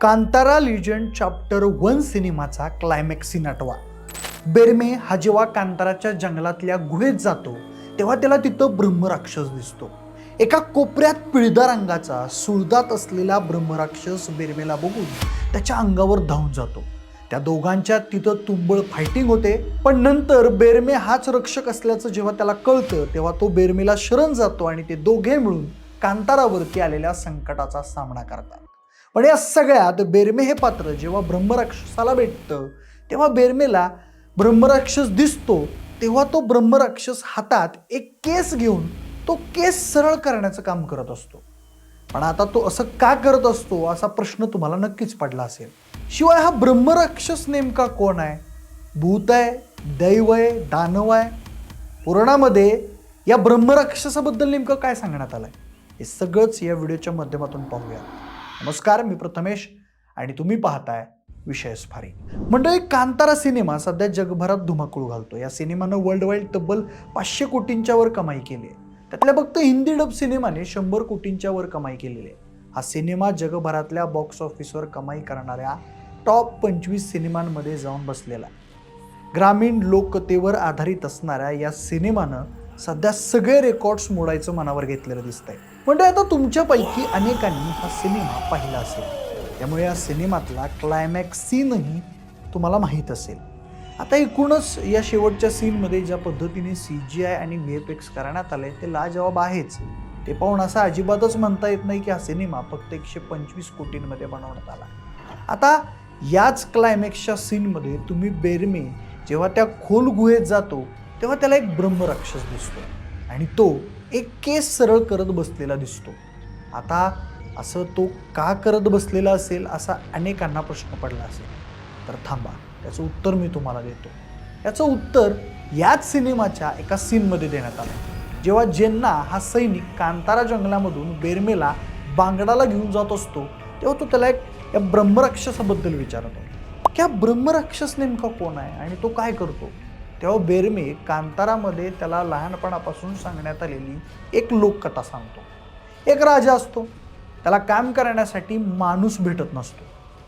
Kantara legend chapter one सिनेमाचा climax scene आठवा. बेरमे हा जेव्हा कांताराच्या जंगलातल्या गुहेत जातो तेव्हा त्याला तिथं ब्रह्मराक्षस दिसतो. एका कोपऱ्यात पिळदा रंगाचा सुळदात असलेला ब्रह्मराक्षस बेरमेला बघून त्याच्या अंगावर धावून जातो. त्या दोघांच्या तिथं तुंबळ फायटिंग होते पण नंतर बेरमे हाच रक्षक असल्याचं जेव्हा त्याला कळतं तेव्हा तो बेरमेला शरण जातो आणि ते दोघे मिळून कांतारावरती आलेल्या संकटाचा सामना करतात. पण या सगळ्यात बेरमे हे पात्र जेव्हा ब्रह्मराक्षसाला भेटतं तेव्हा बेरमेला ब्रह्मराक्षस दिसतो तेव्हा तो ब्रह्मराक्षस हातात एक केस घेऊन तो केस सरळ करण्याचं काम करत असतो. पण आता तो असं का करत असतो असा प्रश्न तुम्हाला नक्कीच पडला असेल. शिवाय हा ब्रह्मराक्षस नेमका कोण आहे? भूत आहे दैव आहे दानव आहे? पुराणामध्ये या ब्रह्मराक्षसाबद्दल नेमकं काय सांगण्यात आलं आहे हे सगळंच या व्हिडिओच्या माध्यमातून पाहूया. नमस्कार मी प्रथमेश आणि तुम्ही पाहताय विषय स्फारी. मंडळी कांतारा सिनेमा सध्या जगभरात धुमाकूळ घालतो या सिनेमानं वर्ल्ड वाईड तब्बल पाचशे कोटींच्या वर कमाई केली आहे. त्यातल्या फक्त हिंदी डब सिनेमाने शंभर कोटींच्या वर कमाई केलेली आहे. हा सिनेमा जगभरातल्या बॉक्स ऑफिसवर कमाई करणाऱ्या टॉप पंचवीस सिनेमांमध्ये जाऊन बसलेला आहे. ग्रामीण लोककथेवर आधारित असणाऱ्या या सिनेमानं सध्या सगळे रेकॉर्ड्स मोडायचं मनावर घेतलेलं दिसतंय. म्हणजे आता तुमच्यापैकी अनेकांनी हा सिनेमा पाहिला असेल. त्यामुळे या सिनेमातला क्लायमॅक्स सीनही तुम्हाला माहीत असेल. आता एकूणच या शेवटच्या सीनमध्ये ज्या पद्धतीने सी जी आय आणि व्ही एफ एक्स करण्यात आले ते लाजवाब आहेच. ते पाहून असं अजिबातच म्हणता येत नाही की हा सिनेमा फक्त एकशे पंचवीस कोटींमध्ये बनवण्यात आला. आता याच क्लायमॅक्सच्या सीनमध्ये तुम्ही बेरमे जेव्हा त्या खोल गुहेत जातो तेव्हा त्याला एक ब्रह्मराक्षस दिसतो. आणि तो एक केस सरळ करत बसलेला दिसतो. आता असं तो का करत बसलेला असेल असा अनेकांना प्रश्न पडला असेल. तर थांबा त्याचं उत्तर मी तुम्हाला देतो. याचं उत्तर याच सिनेमाच्या एका सीनमध्ये देण्यात आलं. जेव्हा जेन्ना हा सैनिक कांतारा जंगलामधून बेरमेला बांगडाला घेऊन जात असतो तेव्हा तो त्याला एक या ब्रह्मराक्षसाबद्दल विचारतो. की हा ब्रह्मराक्षस नेमका कोण आहे आणि तो काय करतो? तेव्हा बेरमे कांतारामध्ये त्याला लहानपणापासून सांगण्यात आलेली एक लोककथा सांगतो. एक राजा असतो. त्याला काम करण्यासाठी माणूस भेटत नसतो.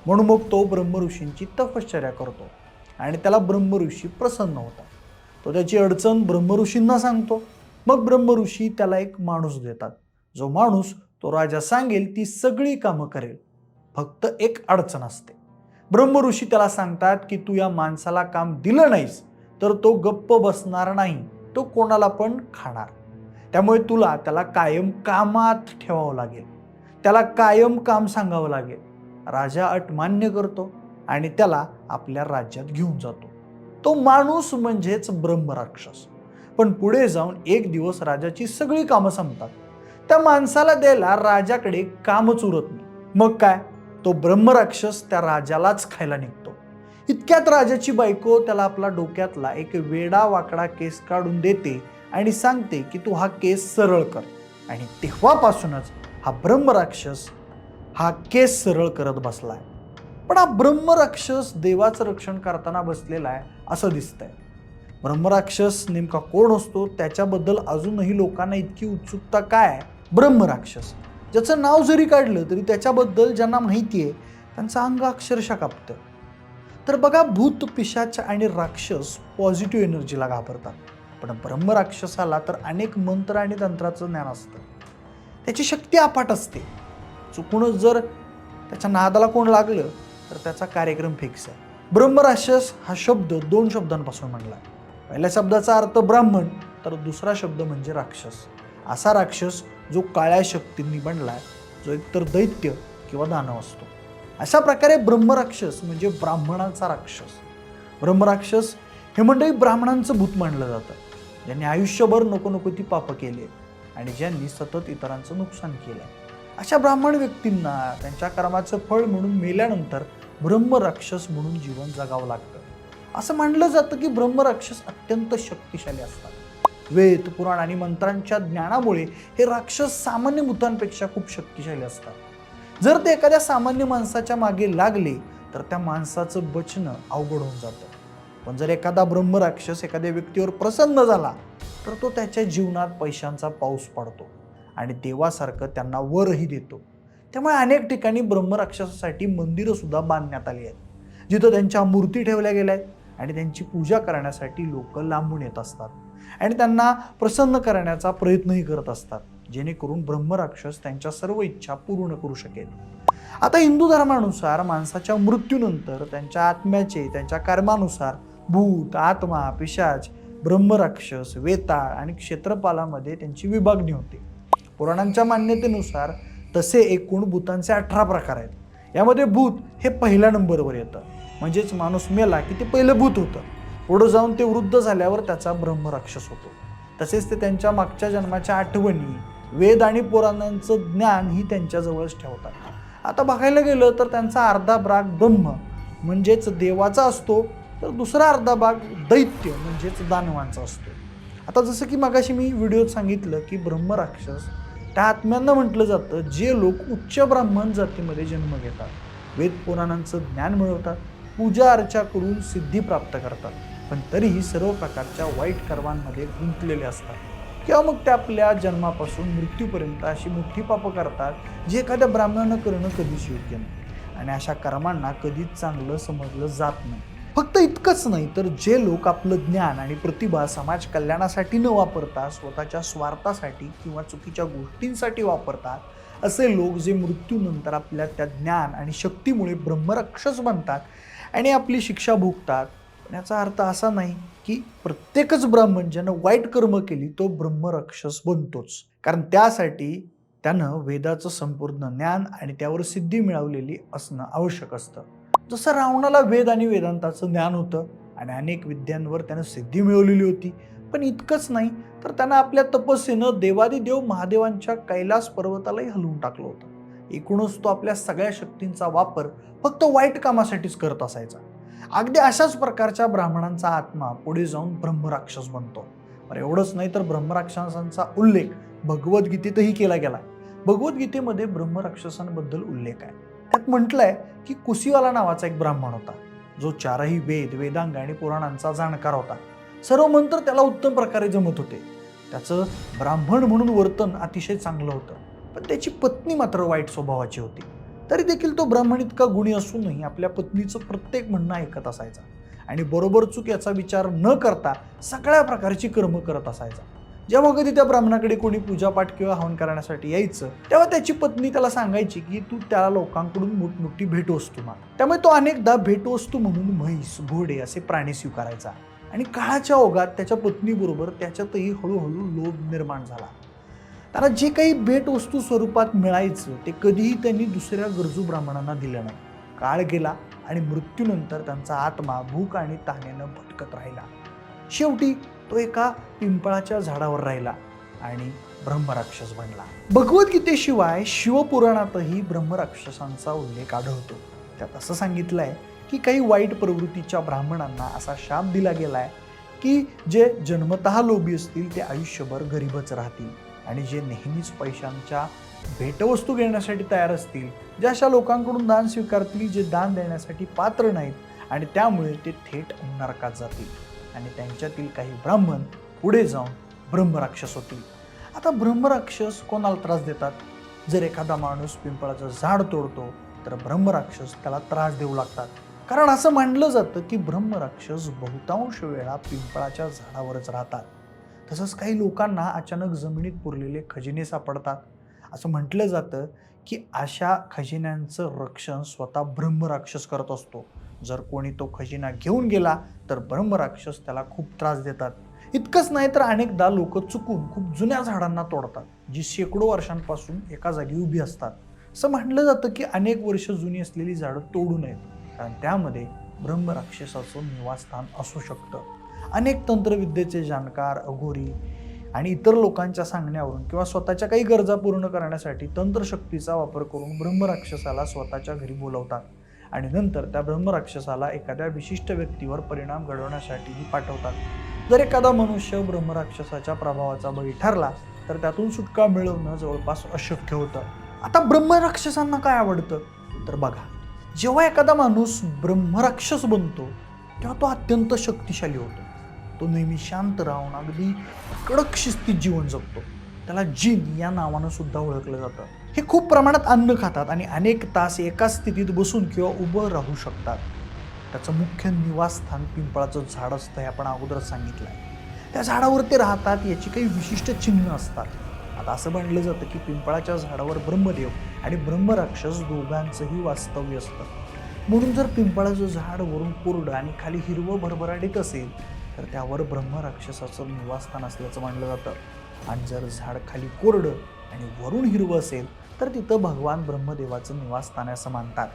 म्हणून मग तो ब्रह्मऋषींची तपश्चर्या करतो आणि त्याला ब्रह्मऋषी प्रसन्न होतात. तो त्याची अडचण ब्रह्मऋषींना सांगतो. मग ब्रह्मऋषी त्याला एक माणूस देतात. जो माणूस तो राजा सांगेल ती सगळी कामं करेल. फक्त एक अडचण असते. ब्रह्मऋषी त्याला सांगतात की तू या माणसाला काम दिलं नाहीस. तर तो गप्प बसणार नाही तो कोणाला पण खाणार. त्यामुळे तुला त्याला कायम कामात ठेवावं लागेल. त्याला कायम काम सांगावं लागेल. राजा अट मान्य करतो आणि त्याला आपल्या राज्यात घेऊन जातो. तो माणूस म्हणजेच ब्रह्मराक्षस. पण पुढे जाऊन एक दिवस राजाची सगळी कामं संपतात. त्या माणसाला द्यायला राजाकडे कामच उरत नाही. मग काय? तो ब्रह्मराक्षस त्या राजालाच खायला निघतो. इतक्यात राजाची बायको त्याला आपला डोक्यातला एक वेडा वाकडा केस काढून देते आणि सांगते की तू हा केस सरळ कर. आणि तेव्हापासूनच हा ब्रह्मराक्षस हा केस सरळ करत बसलाय. पण हा ब्रह्मराक्षस देवाचं रक्षण करताना बसलेला आहे असं दिसतंय. ब्रह्मराक्षस नेमका कोण असतो? त्याच्याबद्दल अजूनही लोकांना इतकी उत्सुकता काय आहे? ब्रह्मराक्षस. ज्याचं नाव जरी काढलं तरी त्याच्याबद्दल ज्यांना माहिती आहे त्यांचं अंग अक्षरशः कापतं. तर बघा भूत पिशाच आणि राक्षस पॉझिटिव्ह एनर्जीला घाबरतात. पण ब्रह्मराक्षसाला तर अनेक मंत्र आणि तंत्राचं ज्ञान असतं. त्याची शक्ती अफाट असते. चुकूनच जर त्याच्या नादाला कोण लागलं तर त्याचा कार्यक्रम फिक्स आहे. ब्रह्मराक्षस हा शब्द दोन शब्दांपासून म्हणला. आहे पहिल्या शब्दाचा अर्थ ब्राह्मण तर दुसरा शब्द म्हणजे राक्षस. असा राक्षस जो काळ्या शक्तींनी बनला आहे जो एकतर दैत्य किंवा दानव असतो. अशा प्रकारे ब्रह्मराक्षस म्हणजे ब्राह्मणांचा राक्षस. ब्रह्मराक्षस हे मंडळी ब्राह्मणांचं भूत मानलं जातं. ज्यांनी आयुष्यभर नको नको ती पापं केली आणि ज्यांनी सतत इतरांचं नुकसान केलं. आहे अशा ब्राह्मण व्यक्तींना त्यांच्या कर्माचं फळ म्हणून मेल्यानंतर ब्रह्मराक्षस म्हणून जीवन जगावं लागतं. असं मानलं जातं की ब्रह्मराक्षस अत्यंत शक्तिशाली असतात. वेद पुराण आणि मंत्रांच्या ज्ञानामुळे हे राक्षस सामान्य भूतांपेक्षा खूप शक्तिशाली असतात. जर ते एखाद्या सामान्य माणसाच्या मागे लागले तर त्या माणसाचं बचणं अवघड होऊन जातं. पण जर एखादा ब्रह्मराक्षस एखाद्या व्यक्तीवर प्रसन्न झाला तर तो त्याच्या जीवनात पैशांचा पाऊस पडतो आणि देवासारखं त्यांना वरही देतो. त्यामुळे अनेक ठिकाणी ब्रह्मराक्षसासाठी मंदिरंसुद्धा बांधण्यात आली आहेत. जिथं त्यांच्या मूर्ती ठेवल्या गेल्या आहेत आणि त्यांची पूजा करण्यासाठी लोक लांबून येत असतात आणि त्यांना प्रसन्न करण्याचा प्रयत्नही करत असतात. जेणेकरून ब्रह्मराक्षस त्यांच्या सर्व इच्छा पूर्ण करू शकेल. आता हिंदू धर्मानुसार माणसाच्या मृत्यूनंतर त्यांच्या आत्म्याचे त्यांच्या कर्मानुसार भूत आत्मा पिशाच ब्रह्मराक्षस वेताळ आणि क्षेत्रपालामध्ये त्यांची विभागणी होते. पुराणांच्या मान्यतेनुसार तसे एकूण भूतांचे अठरा प्रकार आहेत. यामध्ये भूत हे पहिल्या नंबरवर येतं. म्हणजेच माणूस मेला की ते पहिलं भूत होतं. पुढं जाऊन ते वृद्ध झाल्यावर त्याचा ब्रह्मराक्षस होतो. तसेच ते त्यांच्या मागच्या जन्माच्या आठवणी वेद आणि पुराणांचं ज्ञान ही त्यांच्याजवळच ठेवतात. आता बघायला गेलं तर त्यांचा अर्धा भाग ब्रह्म म्हणजेच देवाचा असतो तर दुसरा अर्धा भाग दैत्य म्हणजेच दानवांचा असतो. आता जसं की मगाशी मी व्हिडिओत सांगितलं की ब्रह्मराक्षस त्या आत्म्यांना म्हटलं जातं जे लोक उच्च ब्राह्मण जातीमध्ये जन्म घेतात. वेद पुराणांचं ज्ञान मिळवतात पूजा अर्चा करून सिद्धी प्राप्त करतात पण तरीही सर्व प्रकारच्या वाईट कर्मांमध्ये गुंतलेले असतात. किंवा मग ते आपल्या जन्मापासून मृत्यूपर्यंत अशी मोठी पापं करतात जे एखाद्या ब्राह्मणानं करणं कधीच योग्य नाही. आणि अशा कर्मांना कधीच चांगलं समजलं जात नाही. फक्त इतकंच नाही तर जे लोक आपलं ज्ञान आणि प्रतिभा समाज कल्याणासाठी न वापरता स्वतःच्या स्वार्थासाठी किंवा चुकीच्या गोष्टींसाठी वापरतात असे लोक जे मृत्यूनंतर आपल्या त्या ज्ञान आणि शक्तीमुळे ब्रह्मरक्षस बनतात आणि आपली शिक्षा भोगतात पण याचा अर्थ असा नाही की प्रत्येकच ब्राह्मण ज्यानं वाईट कर्म केली तो ब्रह्मराक्षस बनतोच. कारण त्यासाठी त्यानं वेदाचं संपूर्ण ज्ञान आणि त्यावर सिद्धी मिळवलेली असणं आवश्यक असतं. जसं रावणाला वेद आणि वेदांताचं ज्ञान होतं आणि अनेक विद्यांवर त्यानं सिद्धी मिळवलेली होती पण इतकंच नाही तर त्यानं आपल्या तपस्येनं देवादिदेव महादेवांच्या कैलास पर्वतालाही हलवून टाकलं होतं. एकूणच तो आपल्या सगळ्या शक्तींचा वापर फक्त वाईट कामासाठीच करत असायचा. अगदी अशाच प्रकारच्या ब्राह्मणांचा आत्मा पुढे जाऊन ब्रह्मराक्षस बनतो. बरं एवढंच नाही तर ब्रह्मराक्षसांचा उल्लेख भगवद्गीतेतही केला गेला भगवद्गीतेमध्ये ब्रह्मराक्षसांबद्दल उल्लेख आहे. त्यात म्हटलंय की कुसीवाला नावाचा एक ब्राह्मण होता. जो चारही वेद वेदांग आणि पुराणांचा जाणकार होता. सर्व मंत्र त्याला उत्तम प्रकारे जमत होते. त्याचं ब्राह्मण म्हणून वर्तन अतिशय चांगलं होतं. पण त्याची पत्नी मात्र वाईट स्वभावाची होती. तरी देखील तो ब्राह्मण इतका गुणी असूनही आपल्या पत्नीचं प्रत्येक म्हणणं ऐकत असायचा. आणि बरोबर चूक याचा विचार न करता सगळ्या प्रकारची कर्म करत असायचा. जेव्हा कधी त्या ब्राह्मणाकडे कोणी पूजापाठ किंवा हवन करण्यासाठी यायचं तेव्हा त्याची पत्नी त्याला सांगायची की तू त्या लोकांकडून मोठमोठी भेटवस्तू माग त्यामुळे तो अनेकदा भेटवस्तू म्हणून म्हैस घोडे असे प्राणी स्वीकारायचा. आणि काळाच्या ओघात त्याच्या पत्नीबरोबर त्याच्यातही हळूहळू लोभ निर्माण झाला. त्याला जे काही भेटवस्तू स्वरूपात मिळायचं ते कधीही त्यांनी दुसऱ्या गरजू ब्राह्मणांना दिलं नाही. काळ गेला आणि मृत्यूनंतर त्यांचा आत्मा भूक आणि तान्यानं भटकत राहिला. शेवटी तो एका पिंपळाच्या झाडावर राहिला आणि ब्रह्मराक्षस बनला. भगवद्गीतेशिवाय शिवपुराणातही ब्रह्मराक्षसांचा उल्लेख आढळतो. त्यात असं सांगितलंय की काही वाईट प्रवृत्तीच्या ब्राह्मणांना असा शाप दिला गेलाय की जे जन्मतः लोभी असतील ते आयुष्यभर गरीबच राहतील. आणि जे नेहमीच पैशांच्या भेटवस्तू घेण्यासाठी तयार असतील जे अशा लोकांकडून दान स्वीकारतील जे दान देण्यासाठी पात्र नाहीत आणि त्यामुळे ते थेट नरकात जातील. आणि त्यांच्यातील काही ब्राह्मण पुढे जाऊन ब्रह्मराक्षस होतील. आता ब्रह्मराक्षस कोणाला त्रास देतात? जर एखादा माणूस पिंपळाचं झाड तोडतो तर ब्रह्मराक्षस त्याला त्रास देऊ लागतात. कारण असं मानलं जातं की ब्रह्मराक्षस बहुतांश वेळा पिंपळाच्या झाडावरच राहतात. तसंच काही लोकांना अचानक जमिनीत पुरलेले खजिने सापडतात. असं म्हटलं जातं की अशा खजिन्यांचं रक्षण स्वतः ब्रह्मराक्षस करत असतो. जर कोणी तो खजिना घेऊन गेला तर ब्रह्मराक्षस त्याला खूप त्रास देतात. इतकंच नाही तर अनेकदा लोक चुकून खूप जुन्या झाडांना तोडतात जी शेकडो वर्षांपासून एका जागी उभी असतात. असं म्हटलं जातं की अनेक वर्ष जुनी असलेली झाडं तोडू नयेत कारण त्यामध्ये ब्रह्मराक्षसाचं निवासस्थान असू शकतं. अनेक तंत्रविद्येचे जाणकार अघोरी आणि इतर लोकांच्या सांगण्यावरून किंवा स्वतःच्या काही गरजा पूर्ण करण्यासाठी तंत्रशक्तीचा वापर करून ब्रह्मराक्षसाला स्वतःच्या घरी बोलवतात आणि नंतर त्या ब्रह्मराक्षसाला एखाद्या विशिष्ट व्यक्तीवर परिणाम घडवण्यासाठीही पाठवतात. जर एखादा मनुष्य ब्रह्मराक्षसाच्या प्रभावाचा बळी ठरला तर त्यातून सुटका मिळवणं जवळपास अशक्य होतं. आता ब्रह्मराक्षसांना काय आवडतं? तर बघा जेव्हा एखादा माणूस ब्रह्मराक्षस बनतो तेव्हा तो अत्यंत शक्तिशाली होतो. तो नेहमी शांत राहून अगदी कडक शिस्तीत जीवन जगतो. त्याला जिन या नावानं सुद्धा ओळखलं जातं. हे खूप प्रमाणात अन्न खातात आणि अनेक तास एकाच स्थितीत बसून किंवा उभं राहू शकतात. त्याचं मुख्य निवासस्थान पिंपळाचं झाड असतं हे आपण अगोदर सांगितलं आहे त्या झाडावर ते राहतात याची काही विशिष्ट चिन्ह असतात. आता असं म्हणलं जातं की पिंपळाच्या झाडावर ब्रह्मदेव आणि ब्रह्मराक्षस दोघांचंही वास्तव्य असतं. म्हणून जर पिंपळाचं झाड वरून कोरडं आणि खाली हिरवं भरभराटीत असेल तर त्यावर ब्रह्मराक्षसाचं निवासस्थान असल्याचं मानलं जातं. आणि जर झाड खाली कोरडं आणि वरून हिरवं असेल तर तिथं भगवान ब्रह्मदेवाचं निवासस्थान असं मानतात.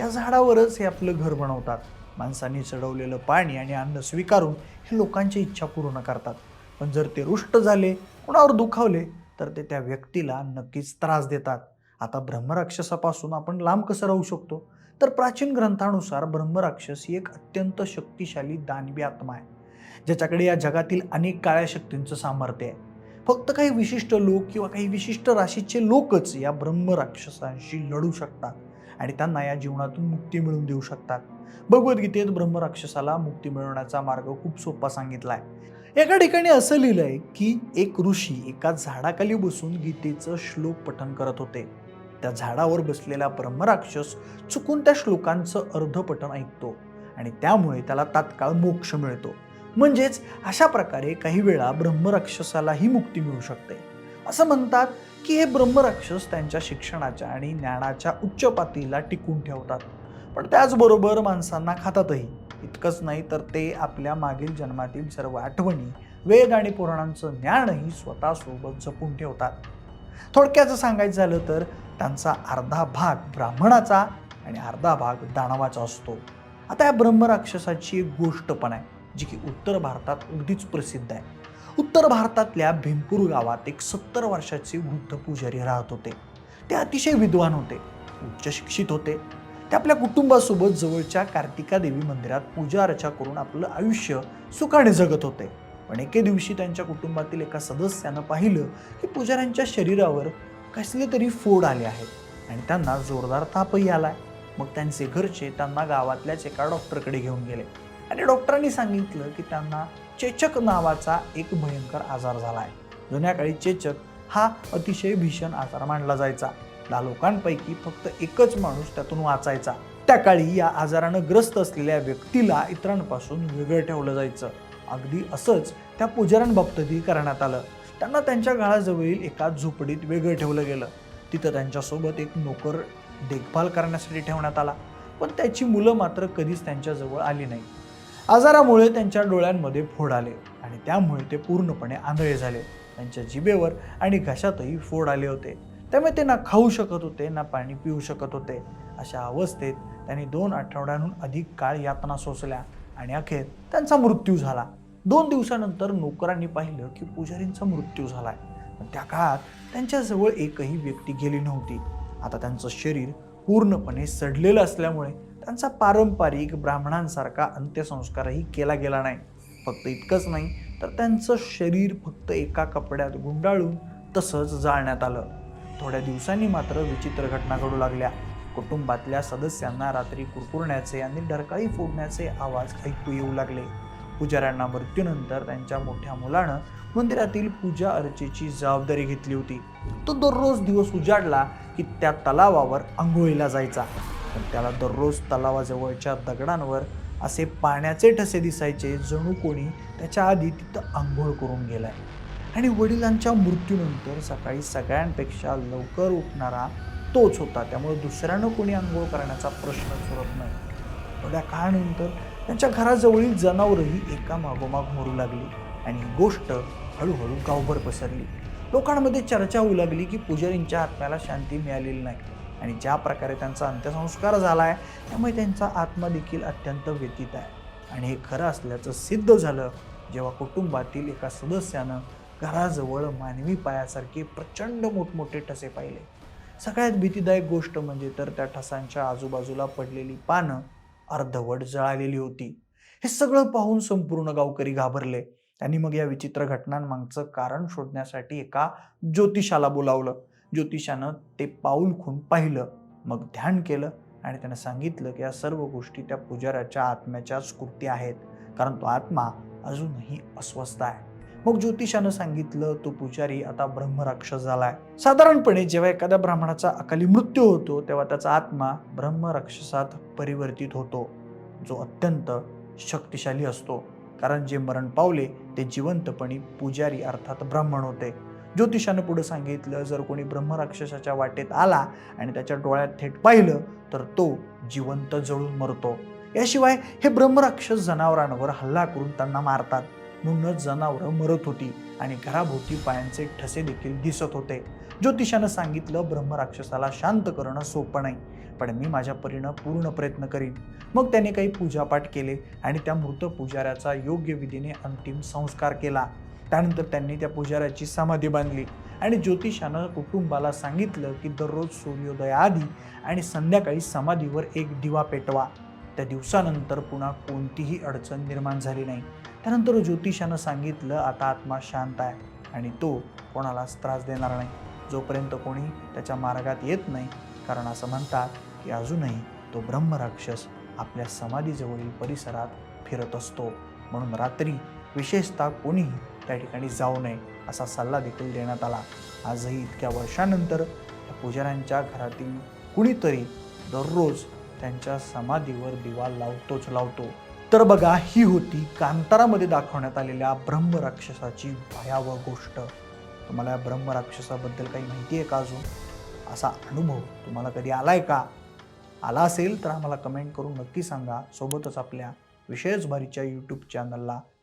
या झाडावरच हे आपलं घर बनवतात. माणसांनी चढवलेलं पाणी आणि अन्न स्वीकारून हे लोकांची इच्छा पूर्ण करतात. पण जर ते रुष्ट झाले कोणावर दुखावले तर ते त्या व्यक्तीला नक्कीच त्रास देतात. आता ब्रह्मराक्षसापासून आपण लांब कसं राहू शकतो? तर प्राचीन ग्रंथानुसार ब्रह्मराक्षस ही एक अत्यंत शक्तिशाली दानवी आत्मा आहे. ज्याच्याकडे या जगातील अनेक काळ्या शक्तींचं सामर्थ्य आहे. फक्त काही विशिष्ट लोक किंवा काही विशिष्ट राशीचे लोकच या ब्रह्मराक्षसांशी लढू शकतात आणि त्यांना या जीवनातून मुक्ती मिळवून देऊ शकतात. भगवद्गीतेत ब्रह्मराक्षसाला मुक्ती मिळवण्याचा मार्ग खूप सोपा सांगितला आहे एका ठिकाणी असं लिहिलंय की एक ऋषी एका झाडाखाली बसून गीतेचं श्लोक पठन करत होते. त्या झाडावर बसलेला ब्रह्मराक्षस चुकून त्या श्लोकांचं अर्धपठण ऐकतो आणि त्यामुळे त्याला तात्काळ मोक्ष मिळतो. म्हणजेच अशा प्रकारे काही वेळा ब्रह्मराक्षसालाही मुक्ती मिळू शकते. असं म्हणतात की हे ब्रह्मराक्षस त्यांच्या शिक्षणाच्या आणि ज्ञानाच्या उच्च पातळीला टिकून ठेवतात. पण त्याचबरोबर माणसांना खातातही. इतकंच नाही तर ते आपल्या मागील जन्मातील सर्व आठवणी वेद आणि पुराणांचं ज्ञानही स्वतःसोबत जपून ठेवतात. थोडक्याचं सांगायचं झालं तर त्यांचा अर्धा भाग ब्राह्मणाचा आणि अर्धा भाग दानवाचा असतो. आता या ब्रह्मराक्षसाची एक गोष्ट पण आहे. जी की उत्तर भारतात अगदीच प्रसिद्ध आहे. उत्तर भारतातल्या भीमपूर गावात एक सत्तर वर्षाचे वृद्ध पुजारी राहत होते. ते अतिशय विद्वान होते उच्च शिक्षित होते. ते आपल्या कुटुंबासोबत जवळच्या कार्तिका देवी मंदिरात पूजा अर्चा करून आपलं आयुष्य सुखाने जगत होते. पण एके दिवशी त्यांच्या कुटुंबातील एका सदस्यानं पाहिलं की पुजाऱ्यांच्या शरीरावर कसले तरी फोड आले आहेत आणि त्यांना जोरदार तापही आलाय. मग त्यांचे घरचे त्यांना गावातल्याच एका डॉक्टरकडे घेऊन गेले. आणि डॉक्टरांनी सांगितलं की त्यांना चेचक नावाचा एक भयंकर आजार झाला आहे जुन्या काळी चेचक हा अतिशय भीषण आजार मानला जायचा. दहा लोकांपैकी फक्त एकच माणूस त्यातून वाचायचा. त्या काळी या आजारानं ग्रस्त असलेल्या व्यक्तीला इतरांपासून वेगळं ठेवलं जायचं. अगदी असंच त्या पुजाऱ्यांबाबतही करण्यात आलं. त्यांना त्यांच्या घराजवळील एका झोपडीत वेगळं ठेवलं गेलं. तिथं त्यांच्यासोबत एक नोकर देखभाल करण्यासाठी ठेवण्यात आला. पण त्याची मुलं मात्र कधीच त्यांच्याजवळ आली नाही आजारामुळे त्यांच्या डोळ्यांमध्ये फोड आले आणि त्यामुळे ते पूर्णपणे आंधळे झाले. त्यांच्या जिभेवर आणि घशातही फोड आले होते. त्यामुळे ते ना खाऊ शकत होते ना पाणी पिऊ शकत होते. अशा अवस्थेत त्यांनी दोन आठवड्यांहून अधिक काळ यातना सोसल्या आणि अखेर त्यांचा मृत्यू झाला. दोन दिवसानंतर नोकरांनी पाहिलं की पुजारींचा मृत्यू झाला पण त्या काळात त्यांच्याजवळ एकही व्यक्ती गेली नव्हती. आता त्यांचं शरीर पूर्णपणे सडलेलं असल्यामुळे त्यांचा पारंपरिक ब्राह्मणांसारखा अंत्यसंस्कारही केला गेला नाही. फक्त इतकंच नाही तर त्यांचं शरीर फक्त एका कपड्यात गुंडाळून तसंच जाळण्यात आलं. थोड्या दिवसांनी मात्र विचित्र घटना घडू लागल्या. कुटुंबातल्या सदस्यांना रात्री कुरकुरण्याचे आणि डरकाळी फोडण्याचे आवाज ऐकू येऊ लागले. पुजाऱ्यांना मृत्यूनंतर त्यांच्या मोठ्या मुलानं मंदिरातील पूजा अर्चेची जबाबदारी घेतली होती. तो दररोज दिवस उजाडला की त्या तलावावर आंघोळीला जायचा. पण त्याला दररोज तलावाजवळच्या दगडांवर असे पाण्याचे ठसे दिसायचे जणू कोणी त्याच्या आधी तिथं आंघोळ करून गेलाय. आणि वडिलांच्या मृत्यूनंतर सकाळी सगळ्यांपेक्षा लवकर उठणारा तोच होता. त्यामुळे दुसऱ्यानं कोणी आंघोळ करण्याचा प्रश्न सुरत नाही. थोड्या काळानंतर त्यांच्या घराजवळील जनावरही एका मागोमाग मरू लागली आणि ही गोष्ट हळूहळू गावभर पसरली. लोकांमध्ये चर्चा होऊ लागली की पुजारींच्या आत्म्याला शांती मिळालेली नाही. आणि ज्या प्रकारे त्यांचा अंत्यसंस्कार झाला आहे त्यामुळे त्यांचा आत्मा देखील अत्यंत व्यतीत आहे. आणि हे खरं असल्याचं सिद्ध झालं जेव्हा कुटुंबातील एका सदस्यानं घराजवळ मानवी पायासारखे प्रचंड मोठमोठे ठसे पाहिले. सगळ्यात भीतीदायक गोष्ट म्हणजे तर त्या ठसांच्या आजूबाजूला पडलेली पानं अर्धवट जळालेली होती. हे सगळं पाहून संपूर्ण गावकरी घाबरले. त्यांनी मग या विचित्र घटनांमागचं कारण शोधण्यासाठी एका ज्योतिषाला बोलावलं. ज्योतिषानं ते पाऊल खून पाहिलं मग ध्यान केलं आणि त्यानं सांगितलं की या सर्व गोष्टी त्या पुजाऱ्याच्या आत्म्याच्याच कृती आहेत. कारण तो आत्मा अजूनही अस्वस्थ आहे. मग ज्योतिषानं सांगितलं तो पुजारी आता ब्रह्मराक्षस झालाय. साधारणपणे जेव्हा एखाद्या ब्राह्मणाचा अकाली मृत्यू होतो तेव्हा त्याचा आत्मा ब्रह्मराक्षसात परिवर्तित होतो. जो अत्यंत शक्तिशाली असतो. कारण जे मरण पावले ते जिवंतपणी पुजारी अर्थात ब्राह्मण होते. ज्योतिषानं पुढं सांगितलं जर कोणी ब्रह्मराक्षसाच्या वाटेत आला आणि त्याच्या डोळ्यात थेट पाहिलं तर तो जिवंत जळून मरतो. याशिवाय हे ब्रह्मराक्षस जनावरांवर हल्ला करून त्यांना मारतात. म्हणूनच जनावरं मरत होती आणि घराभोवती पायांचे ठसे देखील दिसत होते. ज्योतिषानं सांगितलं ब्रह्मराक्षसाला शांत करणं सोपं नाही पण मी माझ्या परीनं पूर्ण प्रयत्न करीन. मग त्याने काही पूजापाठ केले आणि त्या मृत पुजाऱ्याचा योग्य विधीने अंतिम संस्कार केला. त्यानंतर त्यांनी त्या पुजाऱ्याची समाधी बांधली. आणि ज्योतिषानं कुटुंबाला सांगितलं की दररोज सूर्योदयाआधी आणि संध्याकाळी समाधीवर एक दिवा पेटवा. त्या दिवसानंतर पुन्हा कोणतीही अडचण निर्माण झाली नाही. त्यानंतर ज्योतिषानं सांगितलं आता आत्मा शांत आहे आणि तो कोणालाच त्रास देणार नाही. जोपर्यंत कोणी त्याच्या मार्गात येत नाही कारण असं म्हणतात की अजूनही तो ब्रह्मराक्षस आपल्या समाधीजवळील परिसरात फिरत असतो. म्हणून रात्री विशेषतः कोणीही त्या ठिकाणी जाऊ नये असा सल्ला देखील देण्यात आला. आजही इतक्या वर्षानंतर त्या पुजाऱ्यांच्या घरातील कुणीतरी दररोज त्यांच्या समाधीवर दिवा लावतोच लावतो. तर बघा ही होती कांतारामध्ये दाखवण्यात आलेल्या ब्रह्मराक्षसाची भयावह गोष्ट. तुम्हाला या ब्रह्मराक्षसाबद्दल काही माहिती आहे का अजून? असा अनुभव तुम्हाला कधी आला आहे का? आला असेल तर आम्हाला कमेंट करून नक्की सांगा. सोबतच आपल्या विशेष भारीच्या यूट्यूब चॅनलला